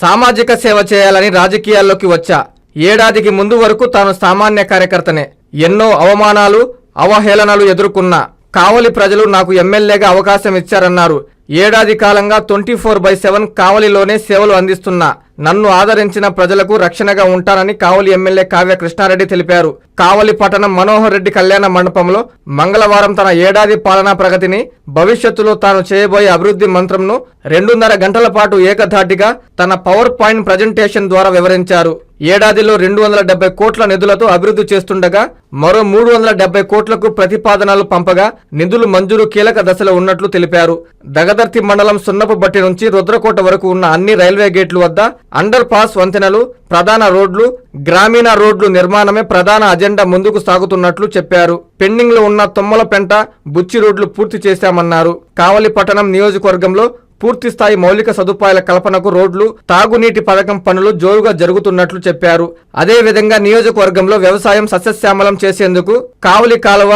సామాజిక సేవ చేయాలని రాజకీయాల్లోకి వచ్చా. ఏడాదికి ముందు వరకు తాను సామాన్య కార్యకర్తనే. ఎన్నో అవమానాలు అవహేళనలు ఎదుర్కొన్నా. కావలి ప్రజలు నాకు ఎమ్మెల్యేగా అవకాశం ఇచ్చారన్నారు. ఏడాది కాలంగా ట్వంటీ ఫోర్ బై సెవెన్ కావలిలోనే సేవలు అందిస్తున్నా. నన్ను ఆదరించిన ప్రజలకు రక్షణగా ఉంటానని కావలి ఎమ్మెల్యే కావ్య కృష్ణారెడ్డి తెలిపారు. కావలి పట్టణం మనోహర్ రెడ్డి కళ్యాణ మండపంలో మంగళవారం తన ఏడాది పాలనా ప్రగతిని భవిష్యత్తులో తాను చేయబోయే అభివృద్ధి మంత్రంను రెండున్నర గంటల పాటు ఏకధాటిగా తన పవర్ పాయింట్ ప్రజెంటేషన్ ద్వారా వివరించారు. ఏడాదిలో రెండు వందల డెబ్బై కోట్ల నిధులతో అభివృద్ధి చేస్తుండగా మరో మూడు వందల డెబ్బై కోట్లకు ప్రతిపాదనలు పంపగా నిధులు మంజూరు కీలక దశలో ఉన్నట్లు తెలిపారు. దగదర్తి మండలం సున్నపు బట్టి నుంచి రుద్రకోట వరకు ఉన్న అన్ని రైల్వే గేట్లు వద్ద అండర్ పాస్ వంతెనలు ప్రధాన రోడ్లు గ్రామీణ రోడ్లు నిర్మాణమే ప్రధాన అజెండా ముందుకు సాగుతున్నట్లు చెప్పారు. పెండింగ్లో ఉన్న తుమ్మలపెంట బుచ్చి రోడ్లు పూర్తి చేశామన్నారు. కావలి పట్టణం నియోజకవర్గంలో పూర్తిస్థాయి మౌలిక సదుపాయాల కల్పనకు రోడ్లు తాగునీటి పథకం పనులు జోరుగా జరుగుతున్నట్లు చెప్పారు. అదేవిధంగా నియోజకవర్గంలో వ్యవసాయం సస్యశ్యామలం చేసేందుకు కావలి కాలువ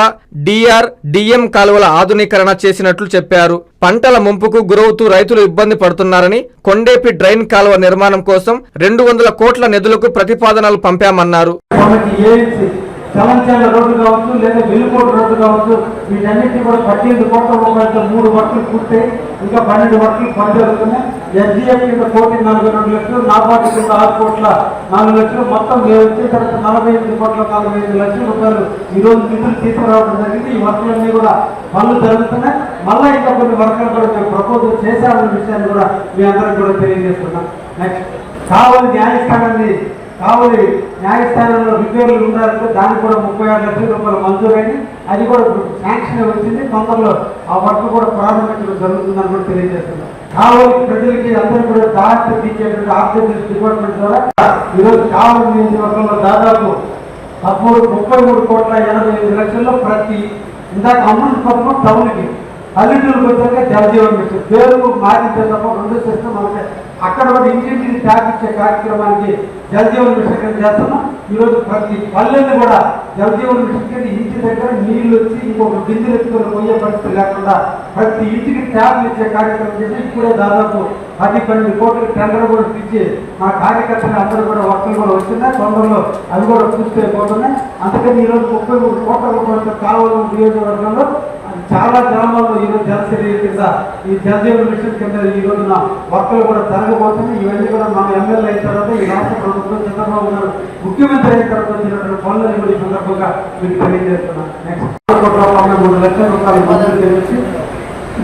డిఆర్ డిఎం కాలువల ఆధునీకరణ చేసినట్లు చెప్పారు. పంటల ముంపుకు గురవుతూ రైతులు ఇబ్బంది పడుతున్నారని కొండేపి డ్రైన్ కాలువ నిర్మాణం కోసం రెండు వందల కోట్ల నిధులకు ప్రతిపాదనలు పంపామన్నారు. చలంచాల రోడ్డు కావచ్చు లేదా వెలుకోట రోడ్డు కావచ్చు వీటన్నిటిని కూడా పద్దెనిమిది కోట్ల రూపాయలతో మూడు వర్కులు పూర్తయి ఇంకా పన్నెండు వర్కులు పనిచేస్తున్నాయి ఎస్డిఎఫ్ కింద కోటి నలభై రెండు లక్షలు నాబార్డు కింద ఆరు కోట్ల నాలుగు లక్షలు. మొత్తం మేము వచ్చే తర్వాత నలభై ఎనిమిది కోట్ల నలభై ఐదు లక్షల రూపాయలు ఈరోజు నిధులు తీసుకురావడం జరిగింది. ఈ వర్కులన్నీ కూడా పనులు జరుగుతున్నాయి. మళ్ళీ ఇంకా కొన్ని వర్కులు కూడా మేము ప్రపోజల్ చేశామన్న విషయాన్ని కూడా మీ అందరికి కూడా తెలియజేస్తున్నాం. నెక్స్ట్ కావాలి న్యాయస్థానాన్ని కావలి న్యాయస్థానంలో రిపేర్లు ఉండాలంటే దానికి కూడా ముప్పై ఆరు లక్షల రూపాయలు మంజూరైంది. అది కూడా శాంక్షన్ వచ్చింది. తొందరలో ఆ వర్క్ కూడా ప్రారంభించడం జరుగుతుందని కూడా తెలియజేస్తున్నారు కావలి ప్రజలకి అందరూ కూడా దారి తీసేటువంటి ఆర్థిక డిపార్ట్మెంట్ ద్వారా ఈరోజు కావలి నియోజకవర్గంలో దాదాపు పదమూడు ముప్పై మూడు కోట్ల ఎనభై ఐదు లక్షల్లో ప్రతి ఇందాక అమౌంట్ పథకం టౌన్కి పల్లెటూరుకి వచ్చాక జలజీవన్ మిషన్. పేరు మారించే తప్ప రెండు సిస్టమ్ మనకి అక్కడ కూడా ఇంటింటికి ట్యాప్ ఇచ్చే కార్యక్రమానికి జలజీవన్ మిషన్ కింద చేస్తున్నాం. ఈరోజు ప్రతి పల్లెని కూడా జలజీవన్ మిషన్ కింద ఇంటి దగ్గర నీళ్ళు వచ్చి ఇంకొక బిందులు ఎత్తుకొని పోయే పరిస్థితి లేకుండా ప్రతి ఇంటికి ట్యాప్ ఇచ్చే కార్యక్రమం చేసి ఇప్పుడే దాదాపు పది పన్నెండు కోట్ల టెండర్ కూడా ఇచ్చి మా కార్యకర్తలు అందరూ కూడా వర్కులు కూడా వచ్చినాయి తొందరలో అవి కూడా పూర్తి అయిపోతున్నాయి అందుకని ఈరోజు ముప్పై మూడు కోట్ల రూపాయలతో కావాలని నియోజకవర్గంలో చాలా గ్రామాల్లో ఈరోజు జలసిరి కింద ఈ జలజీవన మిషన్ కింద ఈ రోజున వర్కులు కూడా జరగబోతున్నాయి. ఇవన్నీ కూడా మన ఎమ్మెల్యే అయిన తర్వాత ఈ రాష్ట్ర ప్రభుత్వం చంద్రబాబు గారు ముఖ్యమంత్రి అయిన తర్వాత వచ్చినటువంటి పనులను కూడా ఈ సందర్భంగా మీకు తెలియజేస్తున్నాను. నెక్స్ట్ మూడు లక్షల రూపాయలు మంజూరు చేసి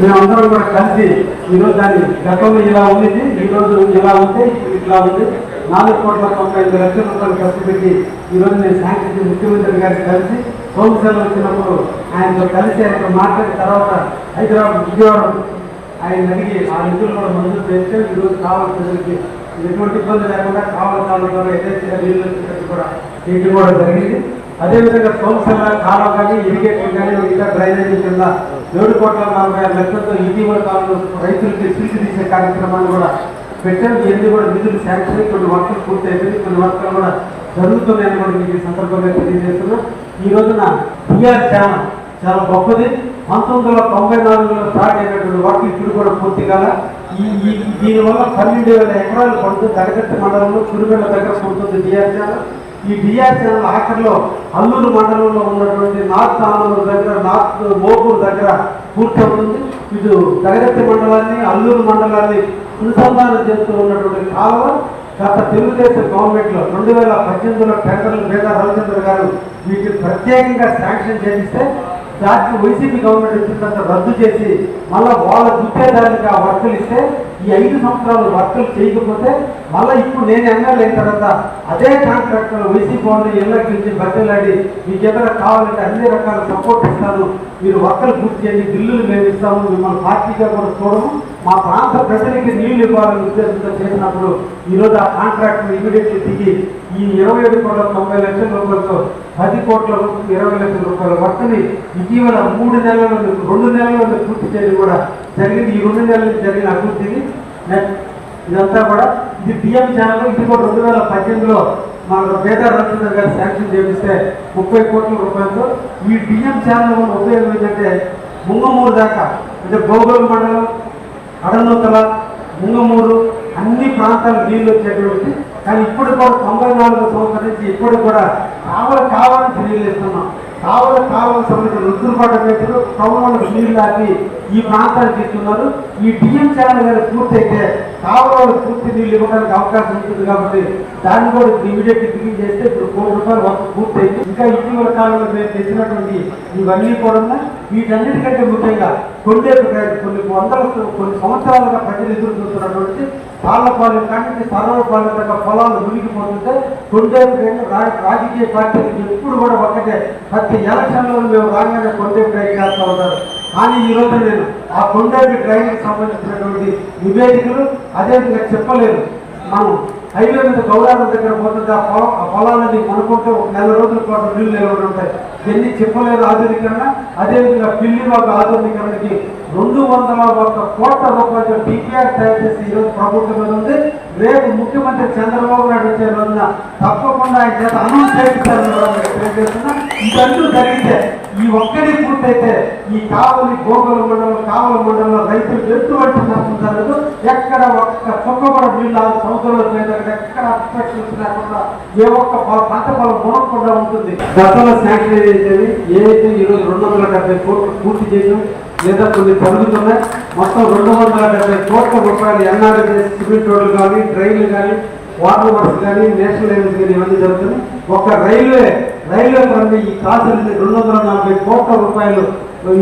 మేమందరం కూడా కలిసి ఈరోజు దాన్ని గతంలో ఇలా ఉంది ఈ రోజు ఇలా ఉంది ఇట్లా ఉంది. నాలుగు కోట్ల తొంభై ఐదు లక్షల రూపాయలు ఖర్చు పెట్టి ఈరోజు నేను శాంక్షన్ ముఖ్యమంత్రి గారికి కలిసి హోమ్ హోంశాల వచ్చినప్పుడు ఆయనతో కలిసి ఆయనతో మాట్లాడిన తర్వాత హైదరాబాద్ విజయవాడ ఆయన అడిగి ఆ నిధులు కూడా మంజూరు చేస్తే ఈరోజు కావాలి ప్రజలకి. ఎటువంటి ఇబ్బంది లేకుండా కావాలి కావాలి ద్వారా యథేచ్ఛగా నీళ్ళు వచ్చేటట్టు కూడా ఇది కూడా జరిగింది. అదేవిధంగా సోమశల కాలం కానీ ఇరిగేషన్ కానీ ఇంకా డ్రైనేజీ కింద ఏడు కోట్ల నలభై ఆరు లక్షలతో ఇటీవల కాలంలో రైతులకి సీసీ తీసే కార్యక్రమాన్ని కూడా పెట్టాం ఇవన్నీ కూడా నిధులు శాంక్షన్ కొన్ని వర్కులు పూర్తి అయిపోయింది కొన్ని వర్కులు కూడా జరుగుతున్నాయని కూడా మీకు ఈ సందర్భంగా తెలియజేస్తున్నాం. ఈ రోజున టీఆర్ ఛానల్ చాలా గొప్పది. పంతొమ్మిది వందల తొంభై నాలుగులో స్టార్ట్ అయినటువంటి వర్క్ ఇప్పుడు కూడా పూర్తి కాల. ఈ దీనివల్ల పన్నెండు వేల ఎకరాలు పడుతుంది దగదత్తి మండలంలో కురుగొండ దగ్గర పడుతుంది డిఆర్ ఛానల్. ఈ డిఆర్ ఛానల్ ఆఖరిలో అల్లూరు మండలంలో ఉన్నటువంటి నార్త్ ఆనూరు దగ్గర నార్త్ మోపూర్ దగ్గర పూర్తి అవుతుంది. ఇటు దగదత్తి మండలాన్ని అల్లూరు మండలాన్ని అనుసంధానం చేస్తూ ఉన్నటువంటి కాలువ గత తెలుగుదేశం గవర్నమెంట్లో రెండు వేల పద్దెనిమిదిలో టెండర్లు బేదా రవిచంద్ర గారు వీటిని ప్రత్యేకంగా శాంక్షన్ చేయిస్తే దానికి వైసీపీ గవర్నమెంట్ వచ్చిన తర్వాత రద్దు చేసి మళ్ళీ వాళ్ళ గుర్తేదానికి ఆ వర్కులు ఇస్తే ఈ ఐదు సంవత్సరాలు వర్కులు చేయకపోతే మళ్ళీ ఇప్పుడు నేను ఎమ్మెల్యే అయిన తర్వాత అదే కాంట్రాక్టర్ వైసీపీ వాళ్ళు ఎల్లకి నుంచి బట్టలాడి మీకు ఏదైనా కావాలంటే అన్ని రకాల సపోర్ట్ ఇస్తాను. మీరు వర్కలు పూర్తి చేయండి. బిల్లులు మేము ఇస్తాము. మిమ్మల్ని పార్టీగా కూడా చూడము. మా ప్రాంత ప్రజలకి నీళ్ళు ఇవ్వాలని ఉద్దేశంతో చేసినప్పుడు ఈరోజు ఆ కాంట్రాక్ట్ ఇమీడియట్లీ దిగి ఈ ఇరవై ఏడు కోట్ల తొంభై లక్షల రూపాయలతో పది కోట్ల ఇరవై లక్షల రూపాయల వర్క్ని ఇటీవల మూడు నెలల రెండు నెలల పూర్తి చేయడం కూడా జరిగింది. ఈ రెండు నెలల నుంచి జరిగిన అభివృద్ధిని ఇదంతా కూడా ఇది బియ్యం ఛానల్ ఇది కూడా రెండు వేల పద్దెనిమిదిలో మన పేద రవిచంద్ర గారు శాంక్షన్ చేపిస్తే ముప్పై కోట్ల రూపాయలతో ఈ బియ్యం ఛానల్ వల్ల ఉపయోగం ఏంటంటే ముంగమూరు దాకా అంటే భోగోలు మండలం కడలోతల ముంగమూరు అన్ని ప్రాంతాలు నీళ్ళు వచ్చేటువంటి కానీ ఇప్పుడు కూడా తొంభై నాలుగు సంవత్సరం నుంచి ఇప్పుడు కూడా కావలు కావాలని నీళ్ళు ఇస్తున్నాం కావలు కావాలని సంబంధించిన పెట్టారు కౌలకు నీళ్ళు దాటి ఈ ప్రాంతానికి ఇస్తున్నారు. ఈ డిఎం ఛానల్ గారు పూర్తయితే కావలు పూర్తి నీళ్ళు ఇవ్వడానికి అవకాశం ఉంటుంది కాబట్టి దాన్ని కూడా ఇమీడియట్ బిగిన్ చేస్తే ఇప్పుడు కోటి రూపాయలు పూర్తయింది. ఇంకా ఇటీవల కాలంలో మేము తెచ్చినటువంటి ఇవన్నీ కూడా వీటన్నిటికంటే ముఖ్యంగా కొన్ని కొన్ని వందల కొన్ని సంవత్సరాలుగా ప్రజలు ఎదురు చూస్తున్నటువంటి పాలపాలెం కానీ సర్వపాలెం పొలాలు మునిగిపోతుంటే కొండేపు రాజకీయ పార్టీలు ఎప్పుడు కూడా ఒకటే ప్రతి ఎలక్షన్లో మేము రాగానే కొండేపు డ్రైన్ చేస్తూ ఉన్నారు కానీ ఈ రోజు నేను ఆ కొండేపు డ్రైన్కి సంబంధించినటువంటి నివేదికలు అదేవిధంగా చెప్పలేను. మనం హైవే మీద గౌరవం దగ్గర పోతుంటే ఆ పొలం ఆ పొలాలని కొనుక్కుంటే ఒక నెల రోజుల పాటు నీళ్ళు నిలబడి ఉంటాయి. ఎన్ని చెప్పలేదు ఆధునీకరణ అదేవిధంగా పిల్లి ఒక ఆధునీకరణకి రెండు వందల ఒక్క కోట్ల రూపాయలు డిపిఆర్ తయారు చేసి ఈరోజు ప్రభుత్వం మీద ఉంది. రేపు ముఖ్యమంత్రి చంద్రబాబు నాయుడు వచ్చే రోజున తప్పకుండా ఆయన చేత అనౌన్స్ చేయించాలని తెలియజేస్తున్నా. ఇదంటూ జరిగితే ఈ ఒక్కడి పూర్తయితే ఈ కావలి గోగుల మండలం కావల మండలంలో రైతులు ఎటువంటి నష్టం జరగదు. ఎక్కడ ఒక్క చుక్క కూడా నీళ్ళు ఆరు సంవత్సరాలు ఎక్కడ అబ్స్ట్రక్షన్స్ లేకుండా ఏ ఒక్క పంట పొలం కొనకుండా ఉంటుంది. గతంలో శాంక్షన్ చేసేది ఏదైతే ఈరోజు రెండు వందల డెబ్బై కోట్లు పూర్తి చేయడం లేదా కొన్ని జరుగుతున్నాయి మొత్తం రెండు వందల డెబ్బై కోట్ల రూపాయలు ఎన్ఆర్ఎస్ సిమెంట్ రోడ్లు కానీ డ్రైన్లు కానీ వాటర్ వర్క్స్ కానీ నేషనల్ హైవేస్ కానీ ఇవన్నీ జరుగుతున్నాయి. ఒక రైల్వే రైల్వే పరంగా ఈ కాసులు రెండు వందల నలభై కోట్ల రూపాయలు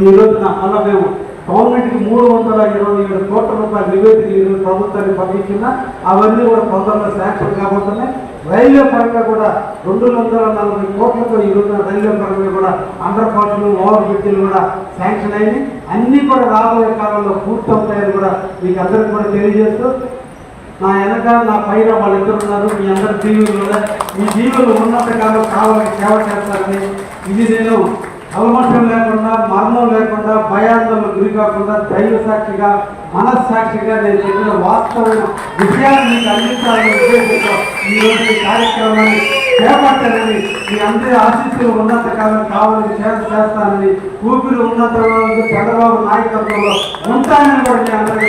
ఈ రోజున మళ్ళా మేము గవర్నమెంట్కి మూడు వందల ఇరవై ఏడు కోట్ల రూపాయలు నివేదికలు ఈరోజు ప్రభుత్వాన్ని పంపించిన అవన్నీ కూడా తొందరలో శాంక్షన్ కాబోతున్నాయి. రైల్వే పరంగా కూడా రెండు వందల నలభై కోట్లతో ఈ రోజున రైల్వే పరంగా కూడా అండర్ పాస్లు ఓవర్ బ్రిడ్జ్లు కూడా శాంక్షన్ అయింది. అన్నీ కూడా రాబోయే కాలంలో పూర్తవుతాయని కూడా మీకు అందరికీ కూడా తెలియజేస్తూ నా వెనక నా పైన వాళ్ళిద్దరు ఉన్నారు మీ అందరు జీవులు ఉన్నారు ఈ జీవులు ఉన్నంత కాలం కావాలని సేవ చేస్తారని. ఇది నేను కల్మషం లేకుండా మరణం లేకుండా భయాందోళన గురి కాకుండా దైవ సాక్షిగా మనస్సాక్షిగా నేను చెప్పిన వాస్తవమైన విషయాన్ని మీకు అందించాలని ఉద్దేశంతో ఈ రోజు ఈ కార్యక్రమాన్ని చేపట్టాలని మీ అందరి ఆశీస్సులు ఉన్నంత కాలం కావాలని సేవ చేస్తానని ఊపిరి ఉన్నంత వరకు చంద్రబాబు నాయకత్వంలో ఉంటానని కూడా మీ అందరికీ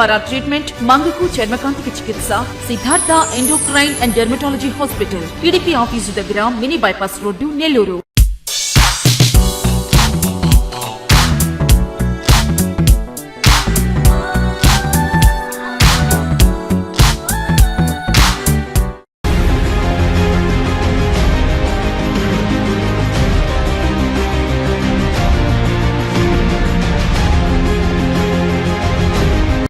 ద్వారా ట్రీట్మెంట్ మంగకు చర్మకాంతికి చికిత్స Siddhartha endocrine and dermatology hospital TDP office దగ్గర మినీ బైపాస్ రోడ్డు నెల్లూరు